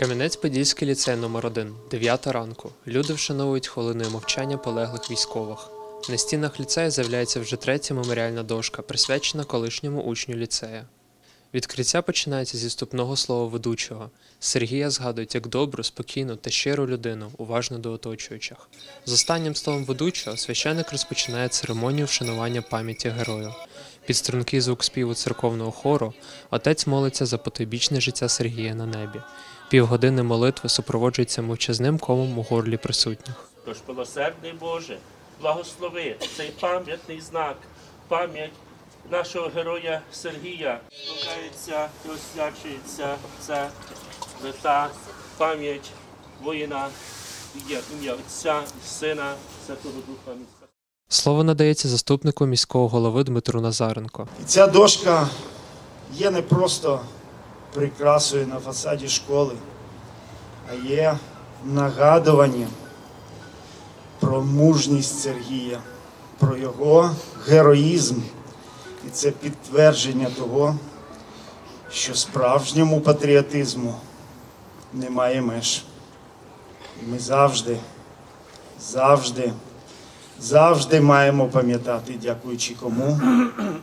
Кам'янець-Подільський ліцей номер 1 9 ранку. Люди вшановують хвилиною мовчання полеглих військових. На стінах ліцею з'являється вже третя меморіальна дошка, присвячена колишньому учню ліцея. Відкриття починається зі ступного слова ведучого. Сергія згадують як добру, спокійну та щиру людину, уважну до оточуючих. З останнім словом ведучого священик розпочинає церемонію вшанування пам'яті герою. Під стрункий звук співу церковного хору отець молиться за потойбічне життя Сергія на небі. Півгодини молитви супроводжуються мовчазним комом у горлі присутніх. Тож, милосердний Боже, благослови цей пам'ятний знак, пам'ять нашого героя Сергія. Шукається і освячується ця свята пам'ять воїна, ім'я Отця, Сина, Святого Духа. Слово надається заступнику міського голови Дмитру Назаренко. Ця дошка є не просто прикрасою на фасаді школи, а є нагадуванням про мужність Сергія, про його героїзм. І це підтвердження того, що справжньому патріотизму немає меж. І ми завжди, завжди, завжди маємо пам'ятати, дякуючи кому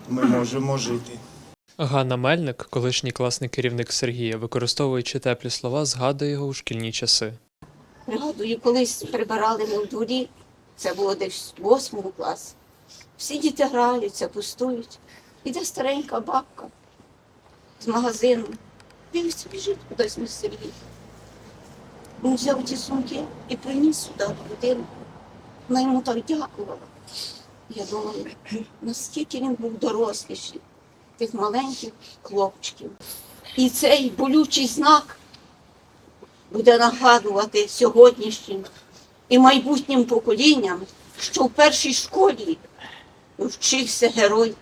ми можемо жити. Ганна Мельник, колишній класний керівник Сергія, використовуючи теплі слова, згадує його у шкільні часи. Пригадую, колись прибирали ми в дворі, це було десь в восьмому класі. Всі діти граються, пустують. Іде старенька бабка з магазину. Дивиться, біжить кудись ми Сергій. Він взяв ті сумки і приніс сюди в будинок. Вона йому так дякувала. Я думаю, наскільки він був доросліший, тих маленьких хлопчиків. І цей болючий знак буде нагадувати сьогоднішнім і майбутнім поколінням, що в першій школі вчився герой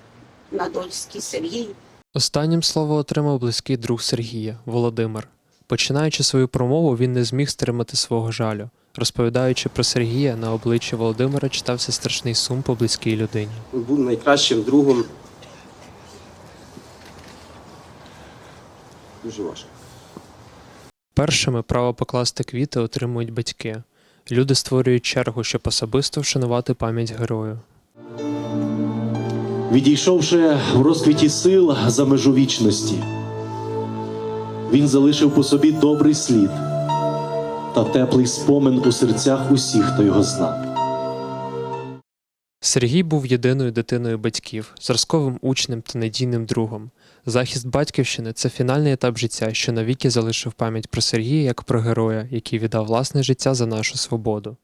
Надольський Сергій. Останнім слово отримав близький друг Сергія Володимир. Починаючи свою промову, він не зміг стримати свого жалю. Розповідаючи про Сергія, на обличчі Володимира читався страшний сум по близькій людині. Він був найкращим другом. Дуже важко. Першими право покласти квіти отримують батьки. Люди створюють чергу, щоб особисто вшанувати пам'ять герою. Відійшовши в розквіті сил за межу вічності, він залишив по собі добрий слід та теплий спомин у серцях усіх, хто його знав. Сергій був єдиною дитиною батьків, зразковим учнем та надійним другом. Захист батьківщини це фінальний етап життя, що навіки залишив пам'ять про Сергія як про героя, який віддав власне життя за нашу свободу.